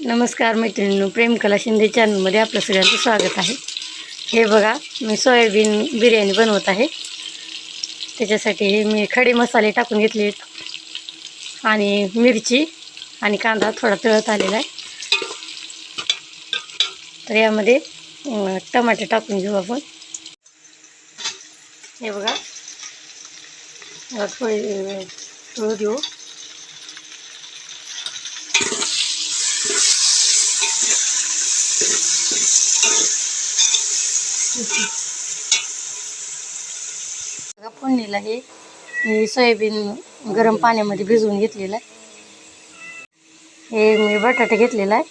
नमस्कार मैत्रिणींनो प्रेमकला शिंदे चॅनलमध्ये आपलं सगळ्यांचं स्वागत आहे. हे बघा मी सोयाबीन बिर्याणी बनवत आहे. त्याच्यासाठी हे मी खडे मसाले टाकून घेतले आणि मिरची आणि कांदा थोडा तळत आलेला आहे. तर यामध्ये टमाटे टाकून घेऊ आपण. हे बघा थोडे तळू देऊ फोडणीला हे मी सोयाबीन गरम पाण्यामध्ये भिजवून घेतलेलं आहे. हे मी बटाटे घेतलेला आहे.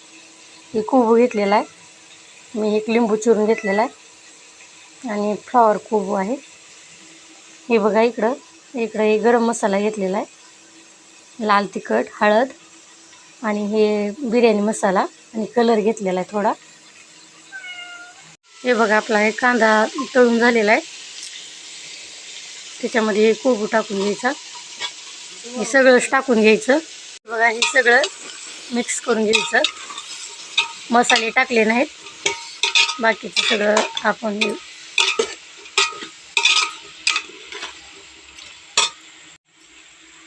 हे कोबू घेतलेला आहे. मी एक लिंबू चिरून घेतलेला आहे. आणि फ्लॉवर कोबू आहे. हे बघा इकडं. इकडं हे गरम मसाला घेतलेला आहे. लाल तिखट हळद आणि हे बिर्याणी मसाला आणि कलर घेतलेला आहे थोडा. हे बघा आपला हे कांदा तळून झालेला आहे. त्याच्यामध्ये हे कोबू टाकून घ्यायचा. हे सगळंच टाकून घ्यायचं. बघा हे सगळं मिक्स करून घ्यायचं. मसाले टाकले नाहीत. बाकीचं सगळं आपण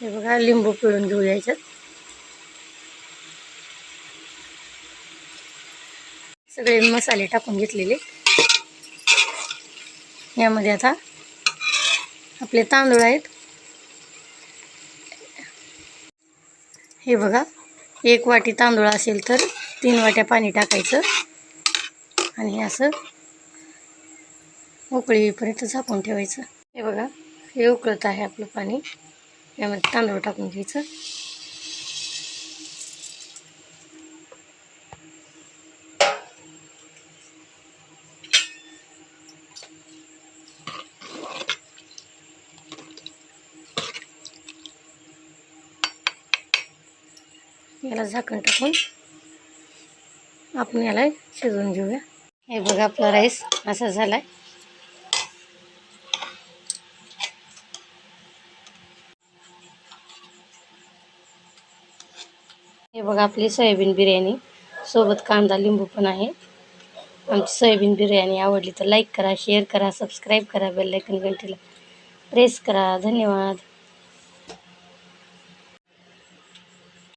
हे बघा लिंबू पिळून घेऊ यायच्यात सगळे मसाले टाकून घेतलेले. यामध्ये आता आपले तांदूळ आहेत. हे बघा एक वाटी तांदूळ असेल तर तीन वाट्या पाणी टाकायचं. आणि हे असं उकळीपर्यंत झाकून ठेवायचं. हे बघा हे उकळत आहे आपलं पाणी. यामध्ये तांदूळ टाकून घ्यायचं. याला झाकण टाकून आपण याला शिजवून घेऊया. हे बघा आपला राईस असा झाला आहे हे बघा आपली सोयाबीन बिर्याणी. सोबत कांदा लिंबू पण आहे. आमची सोयाबीन बिर्याणी आवडली तर लाईक करा शेअर करा सबस्क्राईब करा बेल आयकन घंटीला प्रेस करा. धन्यवाद.